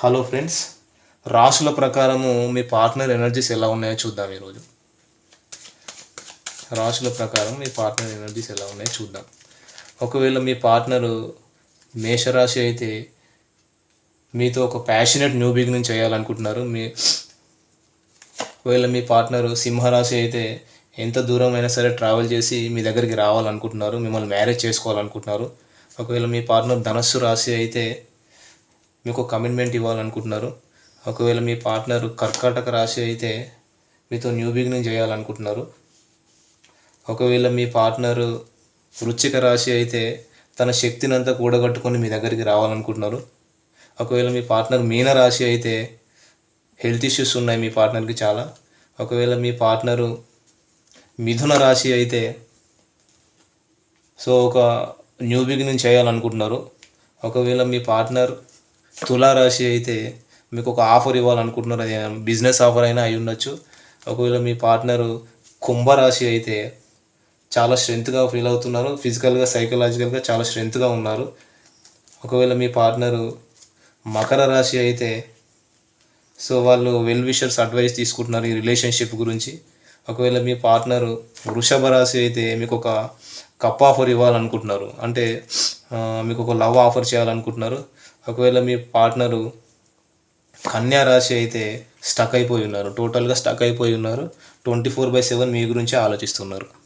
Hello friends రాశుల ప్రకారము మీ partner energies ఎలా ఉన్నాయో చూద్దాం ఈరోజు. రాశుల ప్రకారం మీ పార్ట్నర్ ఎనర్జీస్ ఎలా ఉన్నాయో చూద్దాం. ఒకవేళ మీ పార్ట్నరు మేషరాశి అయితే మీతో ఒక ప్యాషనెట్ న్యూ బిగినింగ్ చేయాలనుకుంటున్నారు. మీ ఒకవేళ మీ పార్ట్నరు సింహరాశి అయితే ఎంత దూరం అయినా సరే ట్రావెల్ చేసి మీ దగ్గరికి రావాలనుకుంటున్నారు. మిమ్మల్ని మ్యారేజ్ చేసుకోవాలనుకుంటున్నారు. ఒకవేళ మీ పార్ట్నర్ ధనస్సు రాశి అయితే మీకు కమిట్మెంట్ ఇవ్వాలనుకుంటున్నారు. ఒకవేళ మీ పార్ట్నర్ కర్కాటక రాశి అయితే మీతో న్యూ బిగినింగ్ చేయాలనుకుంటున్నారు. ఒకవేళ మీ పార్ట్నర్ వృచ్చిక రాశి అయితే తన శక్తిని అంతా కూడగట్టుకొని మీ దగ్గరికి రావాలనుకుంటున్నారు. ఒకవేళ మీ పార్ట్నర్ మీన రాశి అయితే హెల్త్ ఇష్యూస్ ఉన్నాయి మీ పార్ట్నర్కి చాలా. ఒకవేళ మీ పార్ట్నరు మిథున రాశి అయితే సో ఒక న్యూ బిగినింగ్ చేయాలనుకుంటున్నారు. ఒకవేళ మీ పార్ట్నర్ తులారాశి అయితే మీకు ఒక ఆఫర్ ఇవ్వాలనుకుంటున్నారు. అది బిజినెస్ ఆఫర్ అయినా అయి ఉండొచ్చు. ఒకవేళ మీ పార్ట్నరు కుంభరాశి అయితే చాలా స్ట్రెంత్గా ఫీల్ అవుతున్నారు. ఫిజికల్గా సైకలాజికల్గా చాలా స్ట్రెంత్గా ఉన్నారు. ఒకవేళ మీ పార్ట్నరు మకర రాశి అయితే సో వాళ్ళు వెల్ విషర్స్ అడ్వైస్ తీసుకుంటున్నారు ఈ రిలేషన్షిప్ గురించి. ఒకవేళ మీ పార్ట్నరు వృషభ రాశి అయితే మీకు ఒక కప్ ఆఫర్ ఇవ్వాలనుకుంటున్నారు. అంటే మీకు ఒక లవ్ ఆఫర్ చేయాలనుకుంటున్నారు. ఒకవేళ మీ పార్ట్నరు కన్యా రాశి అయితే స్టక్ అయిపోయి ఉన్నారు. టోటల్గా స్టక్ అయిపోయి ఉన్నారు. ట్వంటీ ఫోర్ బై సెవెన్ మీ గురించి ఆలోచిస్తున్నారు.